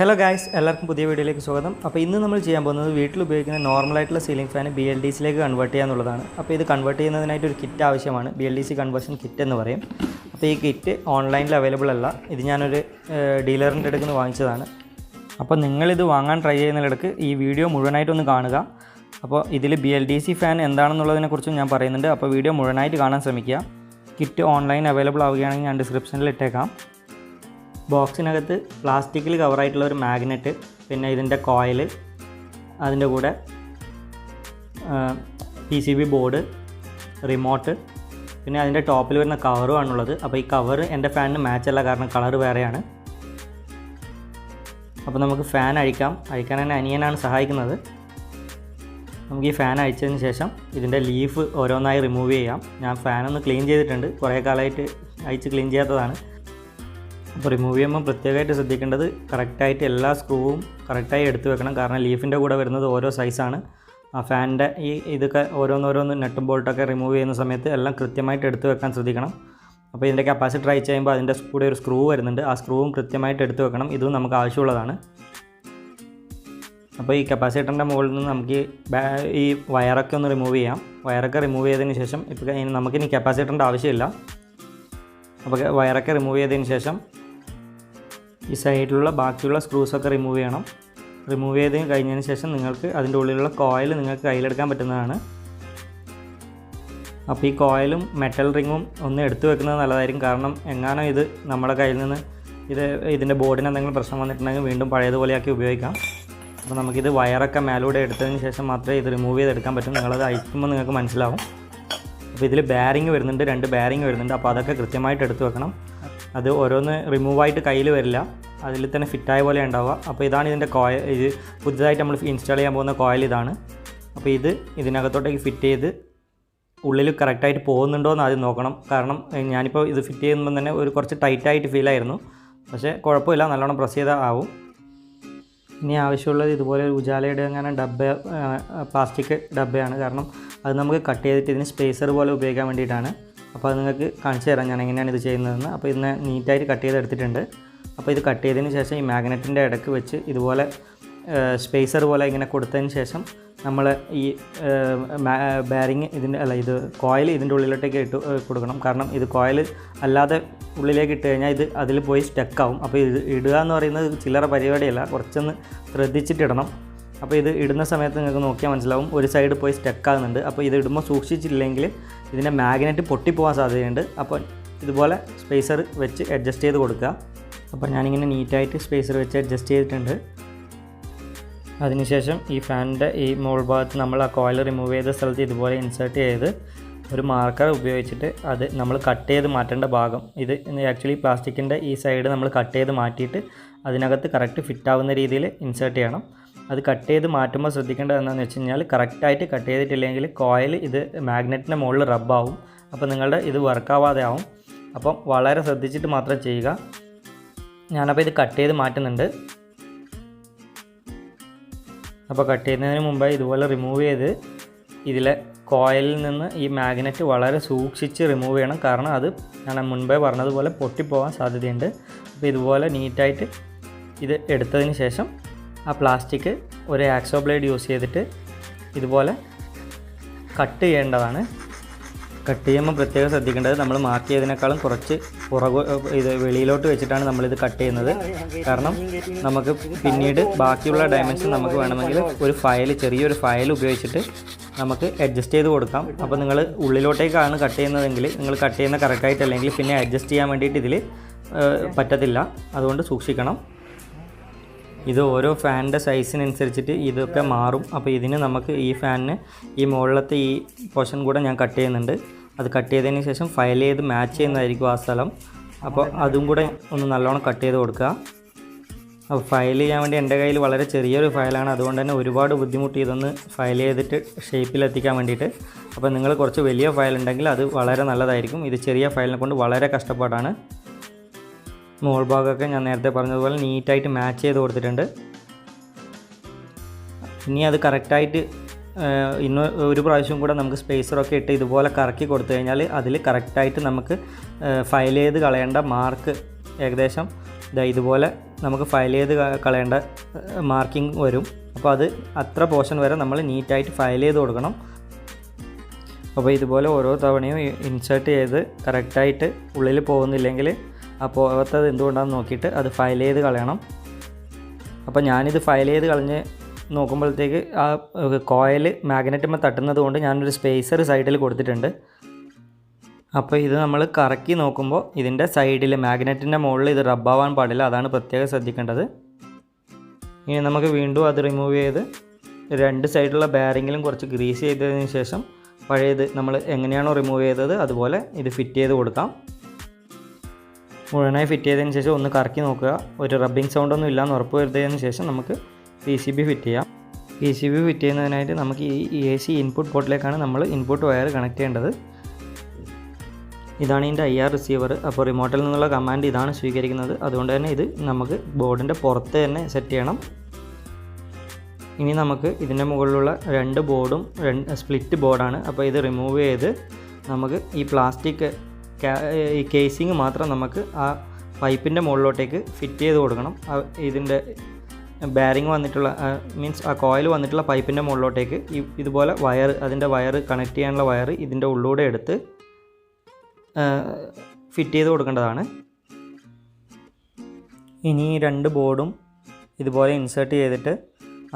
Hello guys എല്ലാവർക്കും പുതിയ വീഡിയോയിലേക്ക് സ്വാഗതം. അപ്പോൾ ഇന്ന് നമ്മൾ ചെയ്യാൻ പോകുന്നത് വീട്ടിൽ ഉപയോഗിക്കുന്ന നോർമലായിട്ടുള്ള ceiling fan B L D സിയിലേക്ക് കൺവേർട്ട് ചെയ്യുക എന്നുള്ളതാണ് അപ്പോൾ ഇത് കൺവേർട്ട് ചെയ്യുന്നതിനായിട്ട് ഒരു കിറ്റ് ആവശ്യമാണ്. B L D C conversion kit എന്ന് പറയും. അപ്പോൾ ഈ കിറ്റ് ഓൺലൈനിൽ അവൈലബിൾ അല്ല. ഇത് ഞാനൊരു ഡീലറിന്റെ അടുത്ത് നിന്ന് വാങ്ങിച്ചതാണ്. അപ്പോൾ നിങ്ങളിത് വാങ്ങാൻ ട്രൈ ചെയ്യുന്നതിടക്ക് ഈ വീഡിയോ മുഴുവനായിട്ടൊന്ന് കാണുക. അപ്പോൾ ഇതിൽ B L D C fan എന്താണെന്നുള്ളതിനെക്കുറിച്ചും ഞാൻ പറയുന്നുണ്ട്. അപ്പോൾ വീഡിയോ മുഴുവനായിട്ട് കാണാൻ ശ്രമിക്കുക. കിറ്റ് ഓൺലൈൻ അവൈലബിൾ ആവുകയാണെങ്കിൽ ഞാൻ ഡിസ്ക്രിപ്ഷനിൽ ഇട്ടേക്കാം. ബോക്സിനകത്ത് പ്ലാസ്റ്റിക്കിൽ കവറായിട്ടുള്ള ഒരു മാഗ്നറ്റ് പിന്നെ ഇതിന്റെ കോയിൽ അതിന്റെ കൂടെ P C B board remote പിന്നെ അതിന്റെ ടോപ്പിൽ വരുന്ന കവറും കവറുമാണുള്ളത് അപ്പോൾ ഈ കവർ എന്റെ ഫാനിന് അല്ല കാരണം കളർ വേറെയാണ്. അപ്പോൾ നമുക്ക് ഫാൻ അഴിക്കാം. അഴിക്കാൻ തന്നെ അനിയനാണ് സഹായിക്കുന്നത്. നമുക്ക് ഈ ഫാൻ അഴിച്ചതിന് ശേഷം ഇതിന്റെ ലീഫ് ഓരോന്നായി റിമൂവ് ചെയ്യാം. ഞാൻ ഫാനൊന്ന് ക്ലീൻ ചെയ്തിട്ടുണ്ട്. കുറേ കാലമായിട്ട് അഴിച്ച് ക്ലീൻ ചെയ്യാത്തതാണ്. അപ്പോൾ റിമൂവ് ചെയ്യുമ്പോൾ പ്രത്യേകമായിട്ട് ശ്രദ്ധിക്കേണ്ടത് കറക്റ്റായിട്ട് എല്ലാ സ്ക്രൂവും കറക്റ്റായി എടുത്തു വെക്കണം. കാരണം ലീഫിന്റെ കൂടെ വരുന്നത് ഓരോ സൈസാണ് ആ ഫാനിന്റെ ഈ ഇതൊക്കെ ഓരോന്നോരോന്ന് നെട്ടും ബോൾട്ടൊക്കെ റിമൂവ് ചെയ്യുന്ന സമയത്ത് എല്ലാം കൃത്യമായിട്ട് എടുത്തു വെക്കാൻ ശ്രദ്ധിക്കണം. അപ്പോൾ ഇതിന്റെ കപ്പാസിറ്റർ അയച്ചു കഴിയുമ്പോൾ അതിന്റെ കൂടെ ഒരു സ്ക്രൂ വരുന്നുണ്ട്. ആ സ്ക്രൂവും കൃത്യമായിട്ട് എടുത്തു വെക്കണം. ഇതും നമുക്ക് ആവശ്യമുള്ളതാണ്. അപ്പോൾ ഈ കപ്പാസിറ്ററിന്റെ മുകളിൽ നിന്ന് നമുക്ക് ഈ വയറൊക്കെ ഒന്ന് റിമൂവ് ചെയ്യാം. വയറൊക്കെ റിമൂവ് ചെയ്തതിന് ശേഷം ഇപ്പോൾ നമുക്കിനി കപ്പാസിറ്ററിന്റെ ആവശ്യമില്ല. അപ്പോൾ വയറൊക്കെ റിമൂവ് ചെയ്തതിന് ശേഷം ഈ സൈഡിലുള്ള ബാക്കിയുള്ള സ്ക്രൂസൊക്കെ റിമൂവ് ചെയ്യണം. റിമൂവ് ചെയ്ത് കഴിഞ്ഞതിന് ശേഷം നിങ്ങൾക്ക് അതിന്റെ ഉള്ളിലുള്ള കോയിൽ നിങ്ങൾക്ക് കയ്യിലെടുക്കാൻ പറ്റുന്നതാണ്. അപ്പോൾ ഈ കോയിലും മെറ്റൽ റിങ്ങും ഒന്ന് എടുത്തു വെക്കുന്നത് നല്ലതായിരിക്കും. കാരണം എങ്ങാനും ഇത് നമ്മുടെ കയ്യിൽ നിന്ന് ഇത് ഇതിന്റെ ബോർഡിന് എന്തെങ്കിലും പ്രശ്നം വന്നിട്ടുണ്ടെങ്കിൽ വീണ്ടും പഴയതുപോലെയാക്കി ഉപയോഗിക്കാം. അപ്പോൾ നമുക്കിത് വയറൊക്കെ മേലൂടെ എടുത്തതിന് ശേഷം മാത്രമേ ഇത് റിമൂവ് ചെയ്തെടുക്കാൻ പറ്റൂ. നിങ്ങളത് അയക്കുമ്പോൾ നിങ്ങൾക്ക് മനസ്സിലാവും. അപ്പോൾ ഇതിൽ ബാരിങ് വരുന്നുണ്ട് രണ്ട് ബാരിങ് വരുന്നുണ്ട്. അപ്പോൾ അതൊക്കെ കൃത്യമായിട്ട് എടുത്തു വെക്കണം. അത് ഓരോന്ന് റിമൂവായിട്ട് കയ്യിൽ വരില്ല. അതിൽ തന്നെ ഫിറ്റായ പോലെ ഉണ്ടാവുക. അപ്പോൾ ഇതാണ് ഇതിന്റെ കോയ ഇത് പുതുതായിട്ട് നമ്മൾ ഇൻസ്റ്റാൾ ചെയ്യാൻ പോകുന്ന കോയൽ ഇതാണ്. അപ്പോൾ ഇത് ഇതിനകത്തോട്ടേക്ക് ഫിറ്റ് ചെയ്ത് ഉള്ളിൽ കറക്റ്റായിട്ട് പോകുന്നുണ്ടോ എന്ന് ആദ്യം നോക്കണം. കാരണം ഞാനിപ്പോൾ ഇത് ഫിറ്റ് ചെയ്യുമ്പോൾ തന്നെ ഒരു കുറച്ച് ടൈറ്റായിട്ട് ഫീൽ ആയിരുന്നു. പക്ഷേ കുഴപ്പമില്ല. നല്ലോണം പ്രസ് ചെയ്താൽ ആവും. ഇനി ആവശ്യമുള്ളത് ഇതുപോലെ ഒരു ഉജാലയുടെ അങ്ങനെ ഡബ്ബ പ്ലാസ്റ്റിക് ഡബ്ബയാണ്. കാരണം അത് നമുക്ക് കട്ട് ചെയ്തിട്ട് ഇതിന് സ്പേസർ പോലെ ഉപയോഗിക്കാൻ വേണ്ടിയിട്ടാണ്. അപ്പോൾ അത് നിങ്ങൾക്ക് കാണിച്ചു തരാം ഞാൻ എങ്ങനെയാണ് ഇത് ചെയ്യുന്നതെന്ന്. അപ്പോൾ ഇന്ന് നീറ്റായിട്ട് കട്ട് ചെയ്തെടുത്തിട്ടുണ്ട് അപ്പോൾ ഇത് കട്ട് ചെയ്തതിന് ശേഷം ഈ മാഗ്നറ്റിന്റെ ഇടയ്ക്ക് വെച്ച് ഇതുപോലെ സ്പേസർ പോലെ ഇങ്ങനെ കൊടുത്തതിന് ശേഷം നമ്മൾ ഈ ബാരിങ് ഇതിന്റെ അല്ല ഇത് കോയിൽ ഇതിന്റെ ഉള്ളിലോട്ടേക്ക് ഇട്ട് കൊടുക്കണം. കാരണം ഇത് കോയിൽ അല്ലാതെ ഉള്ളിലേക്ക് ഇട്ട് കഴിഞ്ഞാൽ ഇത് അതിൽ പോയി സ്റ്റക്കാവും. അപ്പോൾ ഇത് ഇടുക എന്ന് പറയുന്നത് ചില്ലറ പരിപാടിയല്ല കുറച്ചൊന്ന് ശ്രദ്ധിച്ചിട്ടിടണം. അപ്പോൾ ഇത് ഇടുന്ന സമയത്ത് നിങ്ങൾക്ക് നോക്കിയാൽ മനസ്സിലാവും. ഒരു സൈഡ് പോയി സ്റ്റക്കാകുന്നുണ്ട്. അപ്പോൾ ഇത് ഇടുമ്പോൾ സൂക്ഷിച്ചില്ലെങ്കിൽ ഇതിന്റെ മാഗ്നറ്റ് പൊട്ടിപ്പോകാൻ സാധ്യതയുണ്ട്. അപ്പോൾ ഇതുപോലെ സ്പേസർ വെച്ച് അഡ്ജസ്റ്റ് ചെയ്ത് കൊടുക്കുക. അപ്പോൾ ഞാനിങ്ങനെ നീറ്റായിട്ട് സ്പേസർ വെച്ച് അഡ്ജസ്റ്റ് ചെയ്തിട്ടുണ്ട്. അതിനുശേഷം ഈ ഫാനിന്റെ ഈ മോൾ ഭാഗത്ത് നമ്മൾ ആ കോയിൽ റിമൂവ് ചെയ്ത സ്ഥലത്ത് ഇതുപോലെ ഇൻസേർട്ട് ചെയ്ത് ഒരു മാർക്കർ ഉപയോഗിച്ചിട്ട് അത് നമ്മൾ കട്ട് ചെയ്ത് മാറ്റേണ്ട ഭാഗം. ഇത് ആക്ച്വലി പ്ലാസ്റ്റിക്കിന്റെ ഈ സൈഡ് നമ്മൾ കട്ട് ചെയ്ത് മാറ്റിയിട്ട് അതിനകത്ത് കറക്റ്റ് ഫിറ്റ് ആവുന്ന രീതിയിൽ ഇൻസേർട്ട് ചെയ്യണം. അത് കട്ട് ചെയ്ത് മാറ്റുമ്പോൾ ശ്രദ്ധിക്കേണ്ടത് എന്താണെന്ന് വെച്ച് കഴിഞ്ഞാൽ കറക്റ്റായിട്ട് കട്ട് ചെയ്തിട്ടില്ലെങ്കിൽ കോയിൽ ഇത് മാഗ്നറ്റിന്റെ മുകളിൽ റബ്ബാവും അപ്പോൾ നിങ്ങളുടെ ഇത് വർക്കാവാതെ ആവും. അപ്പം വളരെ ശ്രദ്ധിച്ചിട്ട് മാത്രം ചെയ്യുക. ഞാനപ്പോൾ ഇത് കട്ട് ചെയ്ത് മാറ്റുന്നുണ്ട്. അപ്പോൾ കട്ട് ചെയ്യുന്നതിന് മുമ്പായി ഇതുപോലെ റിമൂവ് ചെയ്ത് ഇതിലെ കോയിലിൽ നിന്ന് ഈ മാഗ്നറ്റ് വളരെ സൂക്ഷിച്ച് റിമൂവ് ചെയ്യണം. കാരണം അത് ഞാൻ മുൻപേ പറഞ്ഞതുപോലെ പൊട്ടിപ്പോകാൻ സാധ്യതയുണ്ട്. അപ്പോൾ ഇതുപോലെ നീറ്റായിട്ട് ഇത് എടുത്തതിന് ശേഷം ആ പ്ലാസ്റ്റിക് ഒരു ആക്സോ ബ്ലേഡ് യൂസ് ചെയ്തിട്ട് ഇതുപോലെ കട്ട് ചെയ്യേണ്ടതാണ്. കട്ട് ചെയ്യുമ്പോൾ പ്രത്യേകം ശ്രദ്ധിക്കേണ്ടത് നമ്മൾ മാർക്ക് ചെയ്തതിനേക്കാളും കുറച്ച് പുറകു ഇത് വെളിയിലോട്ട് വെച്ചിട്ടാണ് നമ്മളിത് കട്ട് ചെയ്യുന്നത്. കാരണം നമുക്ക് പിന്നീട് ബാക്കിയുള്ള ഡയമെൻഷൻ നമുക്ക് വേണമെങ്കിൽ ഒരു ഫയൽ ചെറിയൊരു ഫയൽ ഉപയോഗിച്ചിട്ട് നമുക്ക് അഡ്ജസ്റ്റ് ചെയ്ത് കൊടുക്കാം. അപ്പോൾ നിങ്ങൾ ഉള്ളിലോട്ടേക്കാണ് കട്ട് ചെയ്യുന്നതെങ്കിൽ നിങ്ങൾ കട്ട് ചെയ്യുന്ന കറക്റ്റായിട്ടല്ലെങ്കിൽ പിന്നെ അഡ്ജസ്റ്റ് ചെയ്യാൻ വേണ്ടിയിട്ട് ഇതിൽ പറ്റത്തില്ല. അതുകൊണ്ട് സൂക്ഷിക്കണം. ഇത് ഓരോ ഫാനിന്റെ സൈസിനനുസരിച്ചിട്ട് ഇതൊക്കെ മാറും. അപ്പോൾ ഇതിന് നമുക്ക് ഈ ഫാനിന് ഈ മുകളിലത്തെ ഈ പോർഷൻ കൂടെ ഞാൻ കട്ട് ചെയ്യുന്നുണ്ട്. അത് കട്ട് ചെയ്തതിന് ശേഷം ഫയൽ ചെയ്ത് മാച്ച് ചെയ്യുന്നതായിരിക്കും ആ സ്ഥലം. അപ്പോൾ അതും കൂടെ ഒന്ന് നല്ലോണം കട്ട് ചെയ്ത് കൊടുക്കുക. അപ്പോൾ ഫയൽ ചെയ്യാൻ വേണ്ടി എന്റെ കയ്യിൽ വളരെ ചെറിയൊരു ഫയലാണ്. അതുകൊണ്ട് തന്നെ ഒരുപാട് ബുദ്ധിമുട്ട് ഇതൊന്ന് ഫയൽ ചെയ്തിട്ട് ഷേപ്പിലെത്തിക്കാൻ വേണ്ടിയിട്ട്. അപ്പോൾ നിങ്ങൾ കുറച്ച് വലിയ ഫയൽ ഉണ്ടെങ്കിൽ അത് വളരെ നല്ലതായിരിക്കും. ഇത് ചെറിയ ഫയലിനെ കൊണ്ട് വളരെ കഷ്ടപ്പാടാണ്. മോൾ ഭാഗമൊക്കെ ഞാൻ നേരത്തെ പറഞ്ഞതുപോലെ നീറ്റായിട്ട് മാച്ച് ചെയ്ത് കൊടുത്തിട്ടുണ്ട്. ഇനി അത് കറക്റ്റായിട്ട് ഇന്ന് ഒരു പ്രാവശ്യം കൂടെ നമുക്ക് സ്പേസറൊക്കെ ഇട്ട് ഇതുപോലെ കറക്കി കൊടുത്തു കഴിഞ്ഞാൽ അതിൽ കറക്റ്റായിട്ട് നമുക്ക് ഫയൽ ചെയ്ത് കളയേണ്ട മാർക്ക് ഏകദേശം ഇതാ ഇതുപോലെ നമുക്ക് ഫയൽ ചെയ്ത് കളയേണ്ട മാർക്കിംഗ് വരും. അപ്പോൾ അത് അത്ര പോർഷൻ വരെ നമ്മൾ നീറ്റായിട്ട് ഫയൽ ചെയ്ത് കൊടുക്കണം. അപ്പോൾ ഇതുപോലെ ഓരോ തവണയും ഇൻസേർട്ട് ചെയ്ത് കറക്റ്റായിട്ട് ഉള്ളിൽ പോകുന്നില്ലെങ്കിൽ ആ പോകാത്തത് എന്തുകൊണ്ടാണെന്ന് നോക്കിയിട്ട് അത് ഫയൽ ചെയ്ത് കളയണം. അപ്പോൾ ഞാനിത് ഫയൽ ചെയ്ത് കളഞ്ഞ് നോക്കുമ്പോഴത്തേക്ക് ആ കോയൽ മാഗ്നറ്റുമ്പോൾ തട്ടുന്നത് കൊണ്ട് ഞാനൊരു സ്പേസർ സൈഡിൽ കൊടുത്തിട്ടുണ്ട്. അപ്പോൾ ഇത് നമ്മൾ കറക്കി നോക്കുമ്പോൾ ഇതിന്റെ സൈഡിൽ മാഗ്നറ്റിന്റെ മുകളിൽ ഇത് റബ്ബാവാൻ പാടില്ല. അതാണ് പ്രത്യേകം ശ്രദ്ധിക്കേണ്ടത്. ഇനി നമുക്ക് വീണ്ടും അത് റിമൂവ് ചെയ്ത് രണ്ട് സൈഡിലുള്ള ബാരിങ്ങിലും കുറച്ച് ഗ്രീസ് ചെയ്തതിന് ശേഷം പഴയത് നമ്മൾ എങ്ങനെയാണോ റിമൂവ് ചെയ്തത് അതുപോലെ ഇത് ഫിറ്റ് ചെയ്ത് കൊടുക്കാം. മുഴുവനായി ഫിറ്റ് ചെയ്തതിന് ശേഷം ഒന്ന് കറക്കി നോക്കുക. ഒരു റബ്ബിംഗ് സൗണ്ടൊന്നും ഇല്ലാന്ന് ഉറപ്പ് വരുത്തിയതിന് ശേഷം നമുക്ക് പി സി ബി ഫിറ്റ് ചെയ്യാം. പി സി ബി ഫിറ്റ് ചെയ്യുന്നതിനായിട്ട് നമുക്ക് ഈ എ സി ഇൻപുട്ട് പോർട്ടിലേക്കാണ് നമ്മൾ ഇൻപുട്ട് വയർ കണക്ട് ചെയ്യേണ്ടത്. ഇതാണ് ഇതിന്റെ ഐ ആർ റിസീവർ അപ്പോൾ റിമോട്ടിൽ നിന്നുള്ള കമാൻഡ് ഇതാണ് സ്വീകരിക്കുന്നത്. അതുകൊണ്ട് തന്നെ ഇത് നമുക്ക് ബോർഡിന്റെ പുറത്ത് തന്നെ സെറ്റ് ചെയ്യണം. ഇനി നമുക്ക് ഇതിന്റെ മുകളിലുള്ള രണ്ട് ബോർഡും രണ്ട് സ്പ്ലിറ്റ് ബോർഡാണ് അപ്പോൾ ഇത് റിമൂവ് ചെയ്ത് നമുക്ക് ഈ പ്ലാസ്റ്റിക് ഈ കേസിങ് മാത്രം നമുക്ക് ആ പൈപ്പിന്റെ മുകളിലോട്ടേക്ക് ഫിറ്റ് ചെയ്ത് കൊടുക്കണം. ഇതിന്റെ ബാരിങ് വന്നിട്ടുള്ള മീൻസ് ആ കോയിൽ വന്നിട്ടുള്ള പൈപ്പിന്റെ മുകളിലോട്ടേക്ക് ഇതുപോലെ വയർ അതിന്റെ വയർ കണക്ട് ചെയ്യാനുള്ള വയർ ഇതിന്റെ ഉള്ളിലൂടെ എടുത്ത് ഫിറ്റ് ചെയ്ത് കൊടുക്കേണ്ടതാണ്. ഇനി രണ്ട് ബോർഡും ഇതുപോലെ ഇൻസേർട്ട് ചെയ്തിട്ട്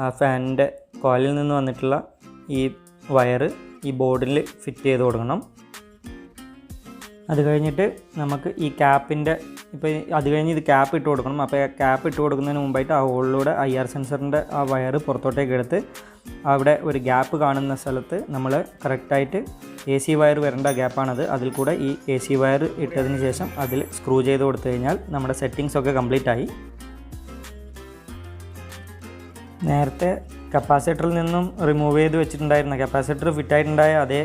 ആ ഫാനിന്റെ കോയിലിൽ നിന്ന് വന്നിട്ടുള്ള ഈ വയർ ഈ ബോർഡിൽ ഫിറ്റ് ചെയ്ത് കൊടുക്കണം. അത് കഴിഞ്ഞിട്ട് നമുക്ക് ഈ ക്യാപ്പിന്റെ ഇപ്പോൾ അത് കഴിഞ്ഞ് ഇത് ക്യാപ്പ് ഇട്ട് കൊടുക്കണം. അപ്പോൾ ക്യാപ്പ് ഇട്ട് കൊടുക്കുന്നതിന് മുമ്പായിട്ട് ആ ഹോളിലൂടെ ഐ ആർ സെൻസറിന്റെ ആ വയർ പുറത്തോട്ടേക്ക് എടുത്ത് അവിടെ ഒരു ഗ്യാപ്പ് കാണുന്ന സ്ഥലത്ത് നമ്മൾ കറക്റ്റായിട്ട് എ സി വയർ വരേണ്ട ഗ്യാപ്പാണത്. അതിൽ കൂടെ ഈ എ സി വയർ ഇട്ടതിന് ശേഷം അതിൽ സ്ക്രൂ ചെയ്ത് കൊടുത്തു കഴിഞ്ഞാൽ നമ്മുടെ സെറ്റിങ്സ് ഒക്കെ കംപ്ലീറ്റ് ആയി. നേരത്തെ കപ്പാസിറ്ററിൽ നിന്നും റിമൂവ് ചെയ്ത് വെച്ചിട്ടുണ്ടായിരുന്ന കപ്പാസിറ്റർ ഫിറ്റായിട്ടുണ്ടായ അതേ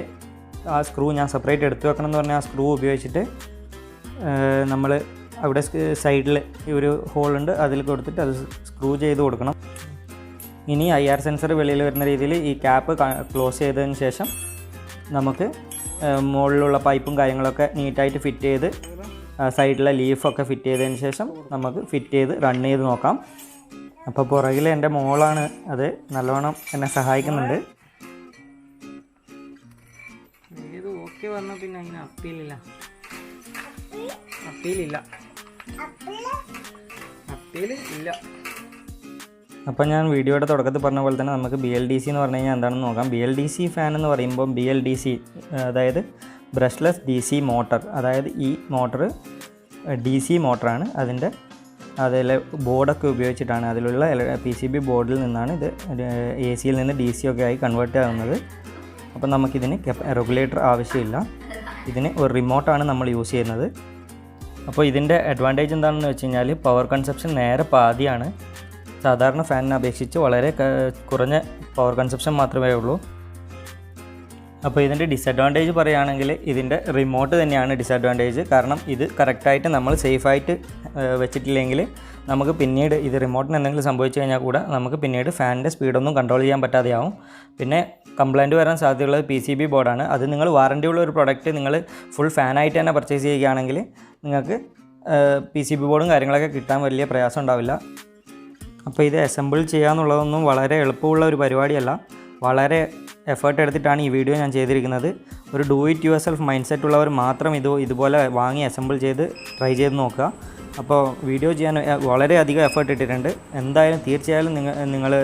ആ സ്ക്രൂ ഞാൻ സെപ്പറേറ്റ് എടുത്തു വെക്കണം എന്ന് പറഞ്ഞാൽ ആ സ്ക്രൂ ഉപയോഗിച്ചിട്ട് നമ്മൾ അവിടെ സൈഡിൽ ഒരു ഹോളുണ്ട് അതിൽ കൊടുത്തിട്ട് അത് സ്ക്രൂ ചെയ്ത് കൊടുക്കണം. ഇനി ഐ ആർ സെൻസർ വെളിയിൽ വരുന്ന രീതിയിൽ ഈ ക്യാപ്പ് ക്ലോസ് ചെയ്തതിന് ശേഷം നമുക്ക് മുകളിലുള്ള പൈപ്പും കാര്യങ്ങളൊക്കെ നീറ്റായിട്ട് ഫിറ്റ് ചെയ്ത് സൈഡിലെ ലീഫൊക്കെ ഫിറ്റ് ചെയ്തതിന് ശേഷം നമുക്ക് ഫിറ്റ് ചെയ്ത് റൺ ചെയ്ത് നോക്കാം. അപ്പോൾ പുറകിൽ എന്റെ മോളാണ് അത് നല്ലവണ്ണം എന്നെ സഹായിക്കുന്നുണ്ട്. ഏത് വന്നു പിന്നെ അതിന് അപ്പീലില്ല അപ്പീലില്ല അപ്പീൽ ഇല്ല. അപ്പോൾ ഞാൻ വീഡിയോയുടെ തുടക്കത്തിൽ പറഞ്ഞ പോലെ തന്നെ നമുക്ക് ബി എൽ ഡി സി എന്ന് പറഞ്ഞു കഴിഞ്ഞാൽ എന്താണെന്ന് നോക്കാം. B L D C fan എന്ന് പറയുമ്പോൾ ബി എൽ ഡി സി അതായത് ബ്രഷ്ലെസ് ഡി സി മോട്ടർ അതായത് ഈ മോട്ടർ ഡി സി മോട്ടറാണ് അതിന്റെ അതിലെ ബോർഡൊക്കെ ഉപയോഗിച്ചിട്ടാണ് അതിലുള്ള പി സി ബി ബോർഡിൽ നിന്നാണ് ഇത് എ സിയിൽ നിന്ന് ഡി സി ഒക്കെ ആയി കൺവേർട്ട് ആകുന്നത് അപ്പോൾ നമുക്കിതിന് റെഗുലേറ്റർ ആവശ്യമില്ല. ഇതിന് ഒരു റിമോട്ടാണ് നമ്മൾ യൂസ് ചെയ്യുന്നത്. അപ്പോൾ ഇതിന്റെ അഡ്വാന്റേജ് എന്താണെന്ന് വെച്ച് കഴിഞ്ഞാൽ പവർ കൺസപ്ഷൻ നേരെ പാതിയാണ്. സാധാരണ ഫാനിനെ അപേക്ഷിച്ച് വളരെ കുറഞ്ഞ പവർ കൺസപ്ഷൻ മാത്രമേ ഉള്ളൂ. അപ്പോൾ ഇതിന്റെ ഡിസഡ്വാന്റേജ് പറയുകയാണെങ്കിൽ ഇതിന്റെ റിമോട്ട് തന്നെയാണ് ഡിസഡ്വാന്റേജ് കാരണം ഇത് കറക്റ്റായിട്ട് നമ്മൾ സേഫായിട്ട് വെച്ചിട്ടില്ലെങ്കിൽ നമുക്ക് പിന്നീട് ഇത് റിമോട്ടിന് എന്തെങ്കിലും സംഭവിച്ചു കഴിഞ്ഞാൽ കൂടെ നമുക്ക് പിന്നീട് ഫാനിന്റെ സ്പീഡൊന്നും കൺട്രോൾ ചെയ്യാൻ പറ്റാതെയാവും. പിന്നെ കംപ്ലൈന്റ് വരാൻ സാധ്യതയുള്ളത് പി സി ബി ബോർഡാണ് അത് നിങ്ങൾ വാറണ്ടി ഉള്ള ഒരു പ്രൊഡക്റ്റ് നിങ്ങൾ ഫുൾ ഫാനായിട്ട് തന്നെ പർച്ചേസ് ചെയ്യുകയാണെങ്കിൽ നിങ്ങൾക്ക് പി സി ബി ബോർഡും കാര്യങ്ങളൊക്കെ കിട്ടാൻ വലിയ പ്രയാസം ഉണ്ടാവില്ല. അപ്പോൾ ഇത് അസംബിൾ ചെയ്യുക എന്നുള്ളതൊന്നും വളരെ എളുപ്പമുള്ള ഒരു പരിപാടിയല്ല. വളരെ എഫേർട്ട് എടുത്തിട്ടാണ് ഈ വീഡിയോ ഞാൻ ചെയ്തിരിക്കുന്നത്. ഒരു do it yourself mindset ഉള്ളവർ മാത്രം ഇത് ഇതുപോലെ വാങ്ങി അസംബിൾ ചെയ്ത് ട്രൈ ചെയ്ത് നോക്കുക. അപ്പോൾ വീഡിയോ ചെയ്യാൻ വളരെയധികം എഫേർട്ട് ഇട്ടിട്ടുണ്ട്. എന്തായാലും തീർച്ചയായും നിങ്ങൾ നിങ്ങൾ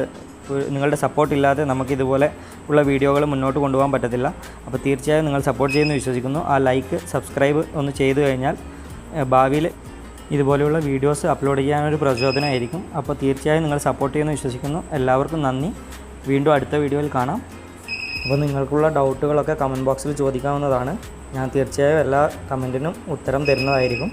നിങ്ങളുടെ സപ്പോർട്ട് ഇല്ലാതെ നമുക്കിതുപോലെ ഉള്ള വീഡിയോകൾ മുന്നോട്ട് കൊണ്ടുപോകാൻ പറ്റത്തില്ല. അപ്പോൾ തീർച്ചയായും നിങ്ങൾ സപ്പോർട്ട് ചെയ്യുമെന്ന് വിശ്വസിക്കുന്നു. ആ ലൈക്ക് സബ്സ്ക്രൈബ് ഒന്ന് ചെയ്തു കഴിഞ്ഞാൽ ഭാവിയിൽ ഇതുപോലെയുള്ള വീഡിയോസ് അപ്ലോഡ് ചെയ്യാനൊരു പ്രചോദനമായിരിക്കും. അപ്പോൾ തീർച്ചയായും നിങ്ങൾ സപ്പോർട്ട് ചെയ്യുമെന്ന് വിശ്വസിക്കുന്നു. എല്ലാവർക്കും നന്ദി. വീണ്ടും അടുത്ത വീഡിയോയിൽ കാണാം. അപ്പോൾ നിങ്ങൾക്കുള്ള ഡൗട്ടുകളൊക്കെ കമന്റ് ബോക്സിൽ ചോദിക്കാവുന്നതാണ്. ഞാൻ തീർച്ചയായും എല്ലാ കമന്റിനും ഉത്തരം തരുന്നതായിരിക്കും.